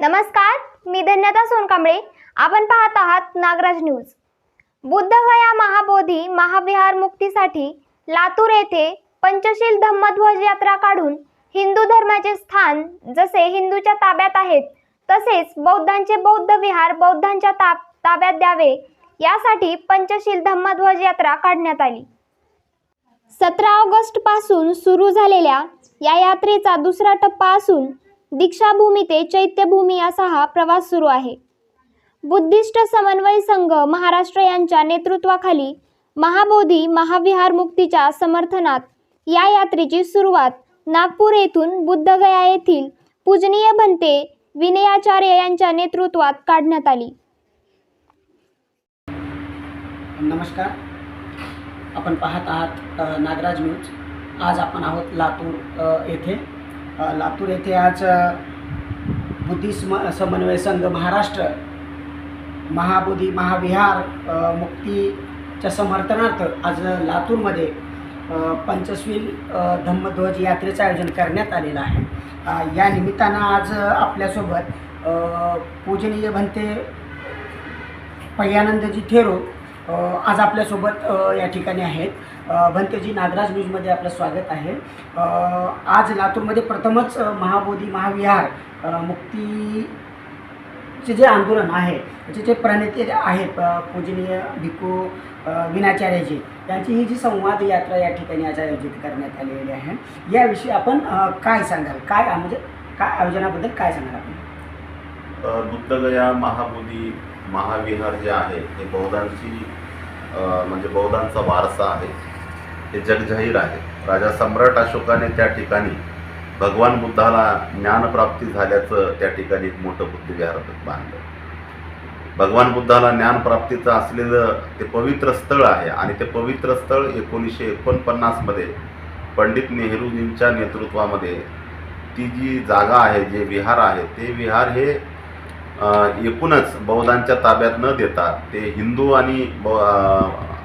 नमस्कार मी धन्यता सोनकांबळे. आपण पाहत आहात नागराज न्यूज. बुद्धगया महाबोधी महाविहार मुक्तीसाठी लातूर येथे पंचशील धम्मध्वज यात्रा काढून हिंदू धर्माचे स्थान जसे हिंदूच्या ताब्यात आहेत तसेच बौद्धांचे बौद्ध विहार बौद्धांच्या ताब ताब्यात द्यावे यासाठी पंचशील धम्मध्वज यात्रा काढण्यात आली. सतरा ऑगस्टपासून सुरू झालेल्या या यात्रेचा दुसरा टप्पा असून दीक्षाभूमी ते चैत्यभूमी असा हा प्रवास सुरू आहे. बुद्धिस्ट समन्वय संघ महाराष्ट्र यांच्या नेतृत्वाखाली महाबोधी महाविहार मुक्तीच्या समर्थनात या यात्रेची सुरुवात नागपूर येथून बुद्धगया येथील पूजनीय भंते विनयाचार्य यांच्या नेतृत्वात काढण्यात आली. नमस्कार. आपण पाहत आहात नागराज न्यूज. आज आपण आहोत लातूर येथे. लातूर येथे आज बुद्धिस्म समन्वय संघ महाराष्ट्र महाबुद्धी महाविहार मुक्तीच्या समर्थनार्थ आज लातूरमध्ये अ, धम्मध्वज यात्रेचं आयोजन करण्यात आलेलं आहे. या निमित्तानं आज आपल्यासोबत पूजनीय भंते पय्यानंदजी थेरो आज आपल्यासोबत या ठिकाणी आहेत. भंतेजी नागराज न्यूजमध्ये आपलं स्वागत आहे. आज लातूरमध्ये प्रथमच महाबोधी महाविहार मुक्तीचे जे आंदोलन आहे त्याचे जे प्रणेते आहेत पूजनीय भिकू विनाचार्यजी त्यांची ही जी संवाद यात्रा या ठिकाणी आज आयोजित करण्यात आलेली आहे. याविषयी आपण काय सांगाल? काय म्हणजे काय आयोजनाबद्दल काय सांगाल आपण? बुद्धगया महाबोधी महाविहार जे आहे हे बौद्धांची म्हणजे बौद्धांचा वारसा आहे. हे जगजाहीर आहे. राजा सम्राट अशोकाने त्या ठिकाणी भगवान बुद्धाला ज्ञानप्राप्ती झाल्याचं त्या ठिकाणी एक मोठं बुद्धविहार बांधलं. भगवान बुद्धाला ज्ञानप्राप्तीचं असलेलं ते पवित्र स्थळ आहे आणि ते पवित्र स्थळ एकोणीसशे एकोणपन्नासमध्ये पंडित नेहरूजींच्या नेतृत्वामध्ये ती जी जागा आहे जे विहार आहे ते विहार हे एकूणच बौद्धांच्या ताब्यात न देता ते हिंदू आणि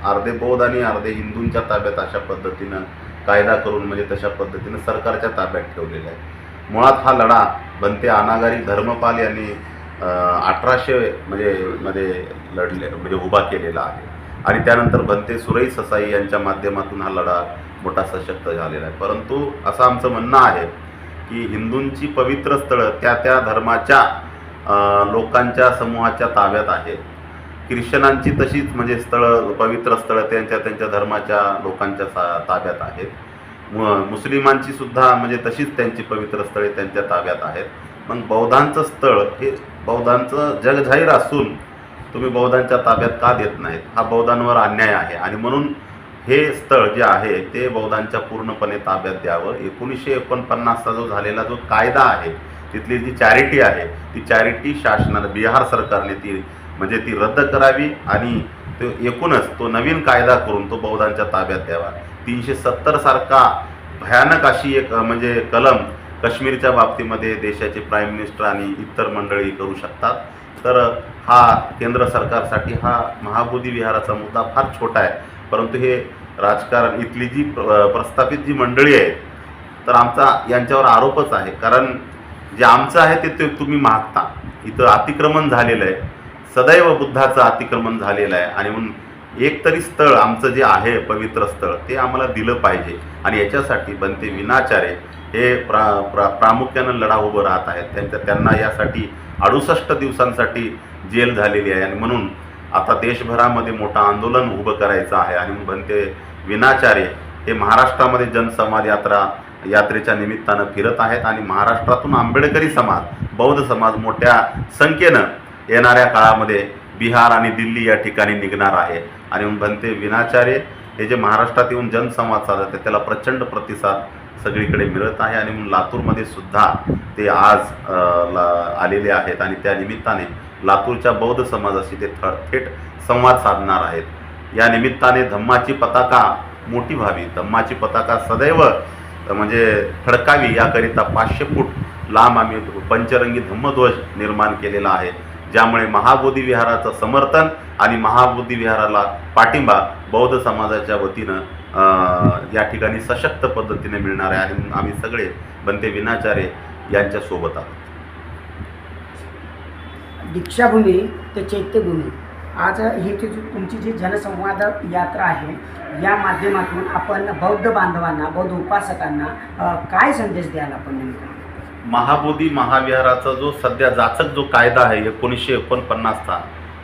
अर्धे बौद्ध आणि अर्धे हिंदूंच्या ताब्यात अशा पद्धतीनं कायदा करून म्हणजे तशा पद्धतीनं सरकारच्या ताब्यात ठेवलेला आहे मुळात हा लढा बनते अनागारी धर्मपाल यांनी अठराशे म्हणजे मध्ये लढले म्हणजे उभा केलेला आहे. आणि त्यानंतर बनते सुरई ससाई यांच्या माध्यमातून हा लढा मोठा सशक्त झालेला आहे. परंतु असं आमचं म्हणणं आहे की हिंदूंची पवित्र स्थळं त्या त्या धर्माच्या लोकांच्या समूहाच्या ताब्यात आहेत. ख्रिश्चनांची तशीच म्हणजे स्थळं पवित्र स्थळं त्यांच्या त्यांच्या धर्माच्या लोकांच्या सा ताब्यात आहेत. मु मुस्लिमांची सुद्धा म्हणजे तशीच त्यांची पवित्र स्थळे त्यांच्या ताब्यात आहेत. मग बौद्धांचं स्थळ हे बौद्धांचं जगजाहीर असून तुम्ही बौद्धांच्या ताब्यात का देत नाहीत? हा बौद्धांवर अन्याय आहे. आणि म्हणून हे स्थळ जे आहे ते बौद्धांच्या पूर्णपणे ताब्यात द्यावं. एकोणीसशे एकोणपन्नासचा जो झालेला जो कायदा आहे तिथली जी चॅरिटी आहे ती चॅरिटी शासनानं बिहार सरकारने ती म्हणजे ती रद्द करावी आणि तो एकूणच तो नवीन कायदा करून तो बौद्धांच्या ताब्यात द्यावा. तीनशे सत्तर सारखा भयानक अशी एक म्हणजे कलम काश्मीरच्या बाबतीमध्ये देशाचे प्राईम मिनिस्टर आणि इतर मंडळी करू शकतात. तर हा केंद्र सरकारसाठी हा महाबोधी विहाराचा मुद्दा फार छोटा आहे. परंतु हे राजकारण इथली जी प्र- प्रस्थापित जी मंडळी आहेत तर आमचा यांच्यावर आरोपच आहे. कारण जे आमचं आहे ते ते तुम्ही मागता. इथं अतिक्रमण झालेलं आहे. सदैव बुद्धाचं अतिक्रमण झालेलं आहे. आणि म्हणून एक तरी स्थळ आमचं जे आहे पवित्र स्थळ ते आम्हाला दिलं पाहिजे. आणि याच्यासाठी बनते विनाचारे हे प्रा प्रा प्रामुख्यानं लढा उभं राहत आहेत. त्यांच्या त्यांना यासाठी अडुसष्ट दिवसांसाठी जेल झालेली आहे. आणि म्हणून आता देशभरामध्ये मोठं आंदोलन उभं करायचं आहे. आणि बनते विनाचारे हे महाराष्ट्रामध्ये जनसंवाद यात्रा यात्रेच्या निमित्तानं फिरत आहेत आणि महाराष्ट्रातून आंबेडकरी समाज बौद्ध समाज मोठ्या संख्येनं येणाऱ्या काळामध्ये बिहार आणि दिल्ली या ठिकाणी निघणार आहे. आणि म्हणते विनाचार्य हे जे महाराष्ट्रात येऊन जनसंवाद साधत आहे त्याला प्रचंड प्रतिसाद सगळीकडे मिळत आहे. आणि म्हणून लातूरमध्ये सुद्धा ते आज ला- आलेले आहेत. आणि त्या निमित्ताने लातूरच्या बौद्ध समाजाशी ते थेट संवाद साधणार आहेत. या निमित्ताने धम्माची पताका मोठी व्हावी. धम्माची पताका सदैव म्हणजे फडकावी याकरिता पाचशे फूट लांब आम्ही पंचरंगी धम्मध्वज निर्माण केलेला आहे ज्यामुळे महाबोधी विहाराचं समर्थन आणि महाबोधी विहाराला पाठिंबा बौद्ध समाजाच्या वतीनं या ठिकाणी सशक्त पद्धतीने मिळणार आहे. आणि आम्ही सगळे बनते विनाचार्य यांच्यासोबत आहोत. दीक्षाभूमी ते चैत्यभूमी. आज ही जी तुमची जी जनसंवाद यात्रा आहे या माध्यमातून आपण बौद्ध बांधवांना बौद्ध उपासकांना काय संदेश द्याल आपण नेमका? महाबोधी महाविहाराचा जो सध्या जाचक जो कायदा आहे एकोणीसशे एकोणपन्नासचा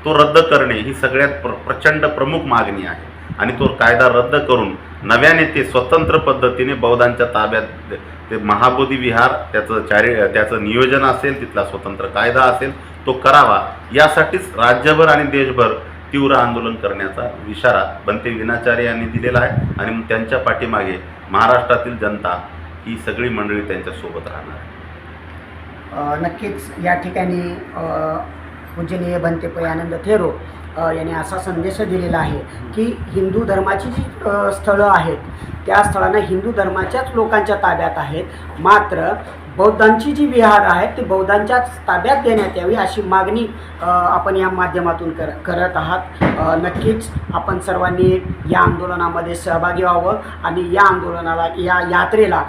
तो रद्द करणे ही सगळ्यात प्र प्रचंड प्रमुख मागणी आहे. आणि तो कायदा रद्द करून नव्याने ते स्वतंत्र पद्धतीने बौद्धांच्या ताब्यात ते महाबोधी विहार त्याचं चारी त्याचं नियोजन असेल तिथला स्वतंत्र कायदा असेल तो करावा. यासाठीच राज्यभर आणि देशभर तीव्र आंदोलन करण्याचा इशारा बनते विनाचार्य यांनी दिलेला आहे. आणि मग त्यांच्या पाठीमागे महाराष्ट्रातील जनता ही सगळी मंडळी त्यांच्यासोबत राहणार आहे. नक्कीच या ठिकाणी पूजनीय बनते पयानंद थेरो यांनी असा संदेश दिलेला आहे की हिंदू धर्माची जी स्थळं आहेत त्या स्थळांना हिंदू धर्माच्याच लोकांच्या ताब्यात आहेत. मात्र बौद्धांची जी विहार आहेत ती बौद्धांच्याच ताब्यात देण्यात यावी अशी मागणी आपण या माध्यमातून कर करत आहात. नक्कीच आपण सर्वांनी या आंदोलनामध्ये सहभागी व्हावं आणि या आंदोलनाला या यात्रेला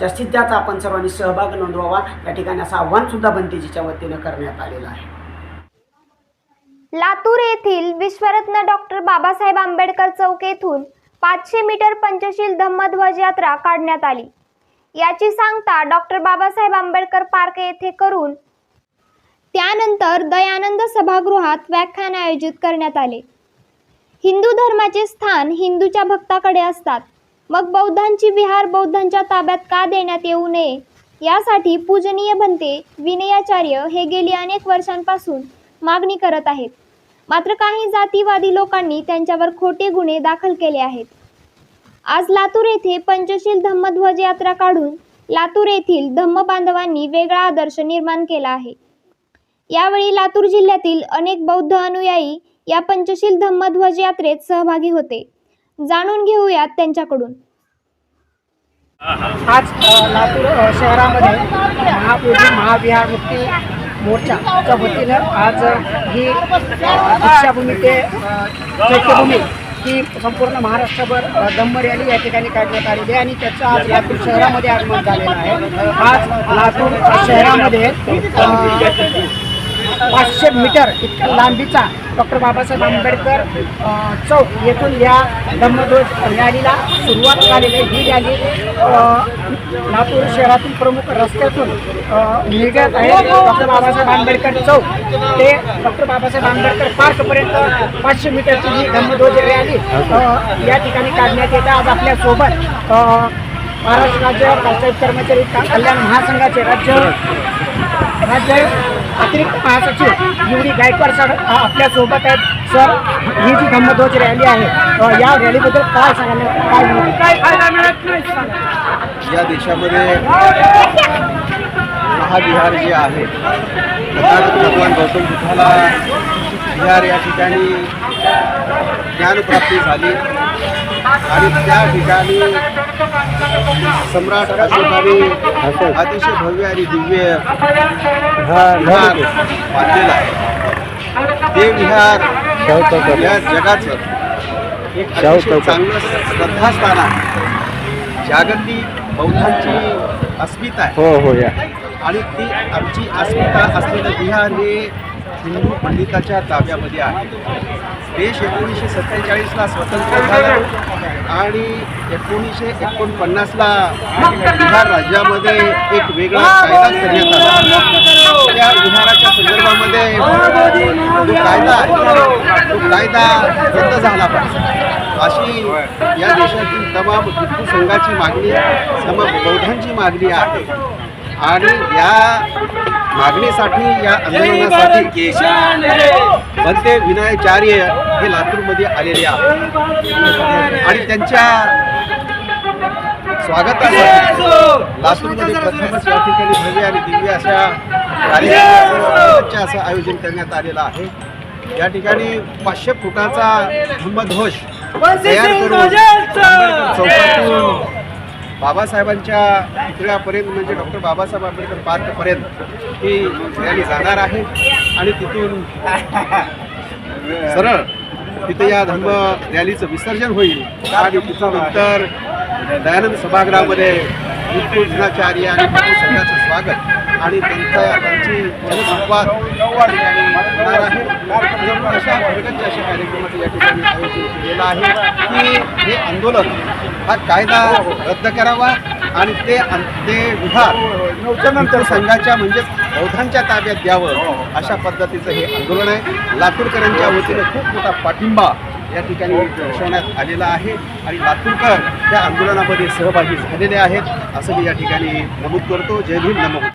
जास्तीत जास्त आपण सर्वांनी सहभाग नोंदवावा. या ठिकाणी असं आव्हानसुद्धा बनतेजीच्या वतीनं करण्यात आलेलं आहे. लातूर येथील विश्वरत्न डॉक्टर बाबासाहेब आंबेडकर चौक येथून पाचशे मीटर पंचशील धम्मध्वज यात्रा काढण्यात आली. याची सांगता डॉक्टर बाबासाहेब आंबेडकर पार्क येथे करून त्यानंतर दयानंद सभागृहात व्याख्यान आयोजित करण्यात आले. हिंदू धर्माचे स्थान हिंदूच्या भक्ताकडे असतात. मग बौद्धांची विहार बौद्धांच्या ताब्यात का देण्यात येऊ नये? यासाठी पूजनीय बनते विनयाचार्य हे गेली अनेक वर्षांपासून मागणी करत आहेत. मात्र काही जातीवादी लोकांनी त्यांच्यावर खोटे गुन्हे दाखल केले आहेत. आज लातूर येथे पंचशील धम्मध्वज यात्रा काढून लातूर येथील धम्म बांधवांनी वेगळा आदर्श निर्माण केला आहे. यावेळी लातूर जिल्ह्यातील अनेक बौद्ध अनुयायी या पंचशील धम्मध्वज यात्रेत सहभागी होते. जाणून घेऊयात त्यांच्याकडून. आज लातूर शहरामध्ये महापूजी महाविहार मुक्ती मोर्चाच्या वतीनं आज ही दीक्षाभूमी ते चैत्यभूमी ही संपूर्ण महाराष्ट्रभर दंबर रॅली या ठिकाणी काढण्यात आलेली आहे आणि त्याचं आज लातूर शहरामध्ये आगमन झालेलं आहे. आज लातूर शहरामध्ये पाचशे मीटर इतक्या लांबीचा डॉक्टर बाबासाहेब आंबेडकर चौक येथून या धम्मध्वज रॅलीला सुरुवात झालेली आहे. ही रॅली लातूर शहरातील प्रमुख रस्त्यातून निघत आहे. डॉक्टर बाबासाहेब आंबेडकर चौक ते डॉक्टर बाबासाहेब आंबेडकर पार्कपर्यंत पाचशे मीटरची ही धम्मध्वज रॅली या ठिकाणी काढण्यात येते. आज आपल्यासोबत महाराष्ट्र राज्य पंचायत कर्मचारी कल्याण महासंघाचे राज्य राज्य अतिरिक्त महासचिव युवरी गायकवाड सर अ, आपल्यासोबत आहेत. सर ही जी धम्मध्वज रॅली आहे या रॅलीबद्दल काय सांगाल? काय मिळतं? काय फायदा मिळत नाही या देशामध्ये महाविहार जे आहे तथागत भगवान गौतम बुद्धाला विहार या ठिकाणी ज्ञानप्राप्ती झाली. आणि त्या ठिकाणी सम्राट अशोकाने अतिशय भव्य आणि दिव्य विहार बांधलेला आहे. ते विहार या जगाचं एक अतिशय चांगलं श्रद्धास्थान आहे. जागतिक बौद्धांची अस्मिता आहे. हो हो या. आणि ती आमची अस्मिता असलेलं बिहार हे हिंदू पंडिताच्या ताब्यामध्ये आहे देश एकोणीसशे सत्तेचाळीसला स्वतंत्र झालं. आणि एकोणीसशे एकोणपन्नासला बिहार राज्यामध्ये एक वेगळा कायदा करण्यात आला. त्या बिहाराच्या संदर्भामध्ये जो कायदा आहे तो कायदा रद्द झाला पाहिजे. अशी या देशातील तमाम हिंदू संघाची मागणी तमाम बौद्धांची मागणी आहे. आणि या मागणीसाठी या आंदोलनासाठी बनते विनयाचार्य हे लातूरमध्ये आलेले आहेत. आणि त्यांच्या स्वागतासाठी लातूरमध्ये प्रथमच या ठिकाणी भव्य आणि दिव्य अशा कार्यक्रमाचं असं आयोजन करण्यात आलेलं आहे. या ठिकाणी पाचशे फुटाचा धम्मध्वज तयार करून चौकातून बाबासाहेबांच्या पुतळ्यापर्यंत म्हणजे डॉक्टर बाबासाहेब आंबेडकर पार्कपर्यंत ही रॅली जाणार आहे. आणि तिथून सरळ तिथे या धर्म रॅलीचं विसर्जन होईल. आणि तिथून नंतर दयानंद सभागृहामध्ये विष्णुचार्य दिनाचार्य आणि सगळ्याचं स्वागत. आणि त्यांचा त्यांची जनसंवाद होणार आहे. अशा भरगच्च अशा कार्यक्रमाचं या ठिकाणी आयोजन केलेलं आहे की हे आंदोलन हा कायदा रद्द करावा आणि ते ते विभाग संघाच्या म्हणजेच बौद्धांच्या ताब्यात द्यावं अशा पद्धतीचं हे आंदोलन आहे. लातूरकरांच्या वतीनं खूप मोठा पाठिंबा या ठिकाणी दर्शवण्यात आलेला आहे आणि लातूरकर त्या आंदोलनामध्ये सहभागी झालेले आहेत असं मी या ठिकाणी नमूद करतो. जय भीम. नमो.